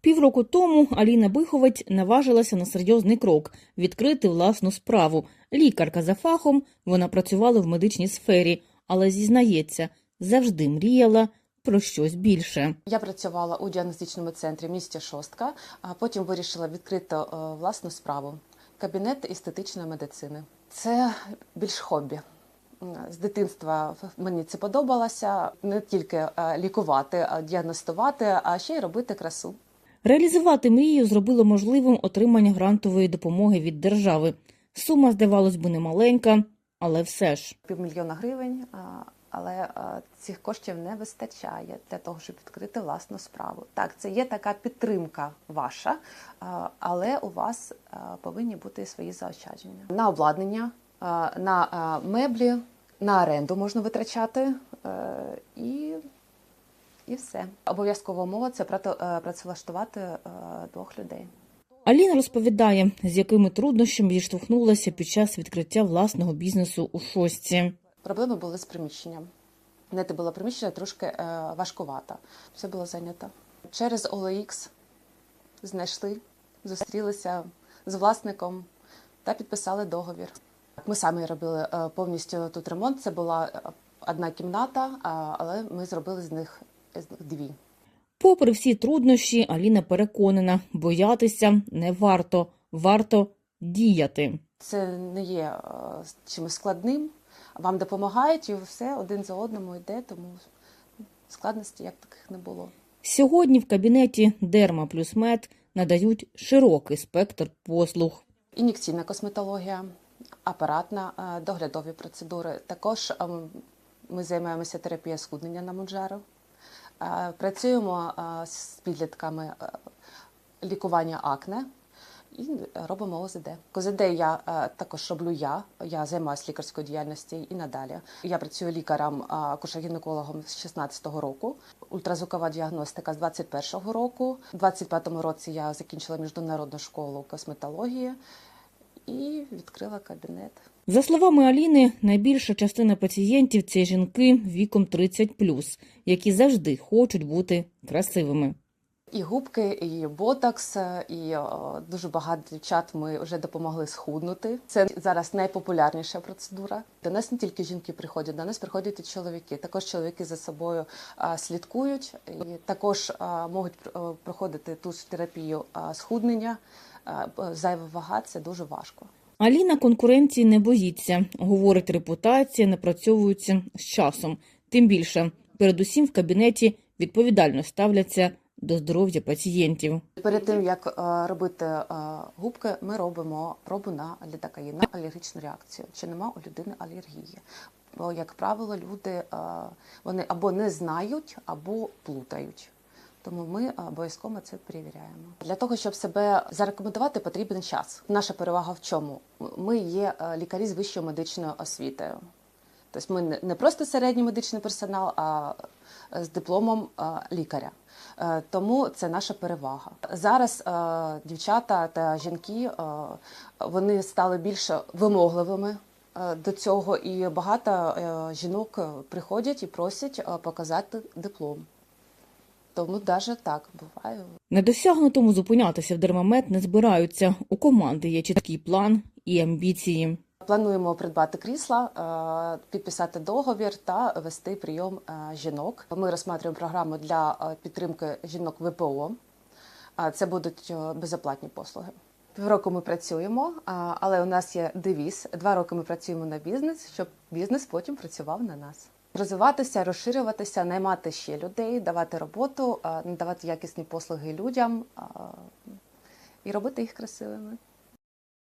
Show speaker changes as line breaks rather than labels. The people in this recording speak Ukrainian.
Півроку тому Аліна Биховець наважилася на серйозний крок відкрити власну справу. Лікарка за фахом, вона працювала в медичній сфері, але зізнається, завжди мріяла про щось більше.
Я працювала у діагностичному центрі в місті Шостка, а потім вирішила відкрити е, власну справу кабінет естетичної медицини. Це більш хобі. З дитинства мені це подобалося не тільки е, лікувати, а діагностувати, а ще й робити красу.
Реалізувати мрію зробило можливим отримання грантової допомоги від держави. Сума, здавалось би, немаленька, але все ж.
Півмільйона гривень, але цих коштів не вистачає для того, щоб відкрити власну справу. Так, це є така підтримка ваша, але у вас повинні бути свої заощадження на обладнання, на меблі, на оренду можна витрачати е, і. І все. Обов'язкова умова це е, працевлаштувати е, двох людей.
Аліна розповідає, з якими труднощами зіштовхнулася під час відкриття власного бізнесу у шостці.
Проблеми були з приміщенням. Знаєте, було приміщення трошки е, важкувато. Все було зайнято. Через OLX знайшли, зустрілися з власником та підписали договір. Ми самі робили повністю тут ремонт. Це була одна кімната, але ми зробили з них дві.
Попри всі труднощі, Аліна переконана, боятися не варто, варто діяти.
Це не є е, чимось складним. Вам допомагають і все один за одному йде, тому складностей як таких не було.
Сьогодні в кабінеті Дерма плюс Мед надають широкий спектр послуг.
Ін'єкційна косметологія, апаратна, е, доглядові процедури. Також ем, ми займаємося терапією схуднення на Муджару. Е, Працюємо е, з підлітками е, лікування акне і робимо ОЗД. ОЗД я також роблю я. Я займаюся лікарською діяльністю і надалі. Я працюю лікарем акушер-гінекологом з 16-го року. Ультразвукова діагностика з 21-го року. У 25-му році я закінчила міжнародну школу косметології і відкрила кабінет.
За словами Аліни, найбільша частина пацієнтів це жінки віком 30+, які завжди хочуть бути красивими.
І губки, і ботокс, і о, дуже багато дівчат ми вже допомогли схуднути. Це зараз найпопулярніша процедура. До нас не тільки жінки приходять, до нас приходять і чоловіки. Також чоловіки за собою а, слідкують і також а, можуть проходити ту терапію а, схуднення. А, зайва вага це дуже важко.
Аліна конкуренції не боїться. Говорить, репутація напрацьовується з часом. Тим більше, передусім в кабінеті відповідально ставляться до здоров'я пацієнтів.
Перед тим як е, робити е, губки, ми робимо пробу на лідокаїн, на алергічну реакцію. Чи нема у людини алергії? Бо, як правило, люди е, вони або не знають, або плутають. Тому ми обов'язково це перевіряємо. Для того, щоб себе зарекомендувати, потрібен час. Наша перевага в чому? Ми є лікарі з вищою медичною освітою. Тобто ми не- просто середній медичний персонал, а з дипломом е, лікаря. Е, Тому це наша перевага. Зараз е, дівчата та жінки е, вони стали більш вимогливими е, до цього, і багато е, жінок е, приходять і просять е, показати диплом. Тому навіть так буває.
На досягнутому зупинятися в дермамет не збираються. У команди є чіткий план і амбіції.
Плануємо придбати крісла, е, підписати договір та вести прийом е, жінок. Ми розглядаємо програму для е, підтримки жінок ВПО. Це будуть безоплатні послуги. Півроку ми працюємо, але у нас є девіз. Два роки ми працюємо на бізнес, щоб бізнес потім працював на нас. Розвиватися, розширюватися, наймати ще людей, давати роботу, надавати якісні послуги людям і робити їх красивими.